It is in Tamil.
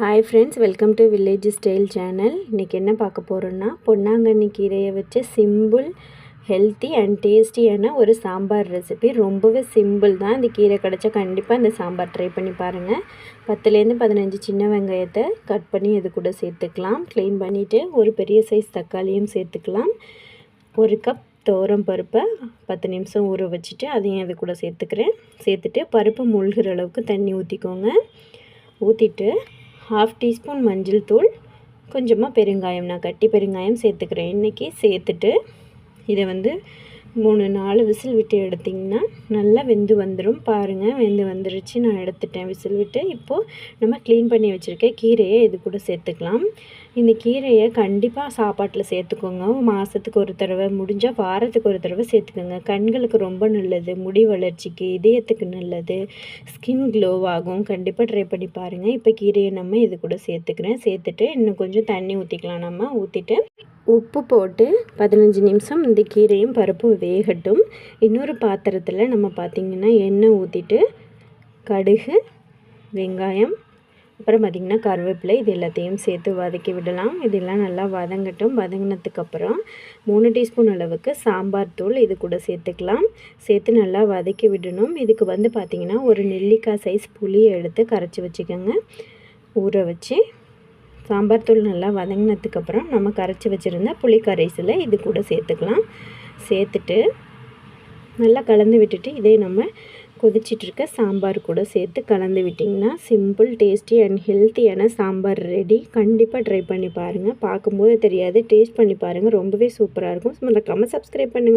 Hi friends welcome to village style channel இன்றைக்கி என்ன பார்க்க போகிறோன்னா பொன்னாங்கண்ணி கீரையை வச்சு சிம்பிள் ஹெல்த்தி அண்ட் டேஸ்டியான ஒரு சாம்பார் ரெசிபி ரொம்பவே சிம்பிள் தான் இந்த கீரை கிடச்சா. கண்டிப்பாக இந்த சாம்பார் ட்ரை பண்ணி பாருங்கள் பத்துலேருந்து பதினஞ்சு சின்ன வெங்காயத்தை கட் பண்ணி இது கூட சேர்த்துக்கலாம். க்ளீன் பண்ணிவிட்டு ஒரு பெரிய சைஸ் தக்காளியும் சேர்த்துக்கலாம். ஒரு கப் தோரம் பருப்பை பத்து நிமிஷம் ஊற வச்சுட்டு அதையும் அது கூட சேர்த்துக்கிறேன். சேர்த்துட்டு பருப்பு மூழ்கிற அளவுக்கு தண்ணி ஊற்றிக்கோங்க ஊற்றிட்டு ஹாஃப் டீஸ்பூன் மஞ்சள் தூள். கொஞ்சமாக பெருங்காயம் நான் கட்டி பெருங்காயம் சேர்த்துக்கிறேன். இன்றைக்கி சேர்த்துட்டு இதை வந்து மூணு நாலு விசில் விட்டு எடுத்திங்கன்னா நல்லா வெந்து வந்துடும் பாருங்கள் வெந்து வந்துருச்சு. நான் எடுத்துட்டேன் விசில் விட்டு. இப்போது நம்ம க்ளீன் பண்ணி வச்சுருக்க கீரையை இது கூட சேர்த்துக்கலாம். இந்த கீரையை கண்டிப்பாக சாப்பாட்டில் சேர்த்துக்கோங்க. மாதத்துக்கு ஒரு தடவை முடிஞ்சால் வாரத்துக்கு ஒரு தடவை சேர்த்துக்கோங்க. கண்களுக்கு ரொம்ப நல்லது. முடி வளர்ச்சிக்கு இதயத்துக்கு நல்லது. ஸ்கின் க்ளோ ஆகும். கண்டிப்பாக ட்ரை பண்ணி பாருங்கள் இப்போ கீரையை நம்ம இது கூட சேர்த்துக்கிறேன். சேர்த்துட்டு இன்னும் கொஞ்சம் தண்ணி ஊற்றிக்கலாம் நம்ம ஊற்றிட்டு உப்பு போட்டு பதினஞ்சு நிமிஷம் இந்த கீரையும் பருப்பும் வேகட்டும். இன்னொரு பாத்திரத்தில் நம்ம பார்த்திங்கன்னா எண்ணெய் ஊற்றிட்டு கடுகு வெங்காயம் அப்புறம் பார்த்திங்கன்னா கருவேப்பிலை இது எல்லாத்தையும் சேர்த்து வதக்கி விடலாம். இதெல்லாம் நல்லா வதங்கட்டும். வதங்கினதுக்கப்புறம் மூணு டீஸ்பூன் அளவுக்கு சாம்பார் தூள் இது கூட சேர்த்துக்கலாம். சேர்த்து நல்லா வதக்கி விடணும். இதுக்கு வந்து பார்த்திங்கன்னா ஒரு நெல்லிக்காய் சைஸ் புளியை எடுத்து கரைச்சி வச்சுக்கோங்க. ஊற வச்சு சாம்பார் தூள் நல்லா வதங்கினதுக்கப்புறம் நம்ம கரைச்சி வச்சுருந்த புளி கரைசலை இது கூட சேர்த்துக்கலாம். சேர்த்துட்டு நல்லா கலந்து விட்டுட்டு இதே நம்ம கொதிச்சிட்ருக்க சாம்பார் கூட சேர்த்து கலந்து விட்டிங்கன்னா சிம்பிள் டேஸ்டி அண்ட் ஹெல்த்தியான சாம்பார் ரெடி. கண்டிப்பாக ட்ரை பண்ணி பாருங்கள் பார்க்கும்போது தெரியாது. டேஸ்ட் பண்ணி பாருங்கள் ரொம்பவே சூப்பராக இருக்கும். மறக்காமல் சப்ஸ்கிரைப் பண்ணுங்கள்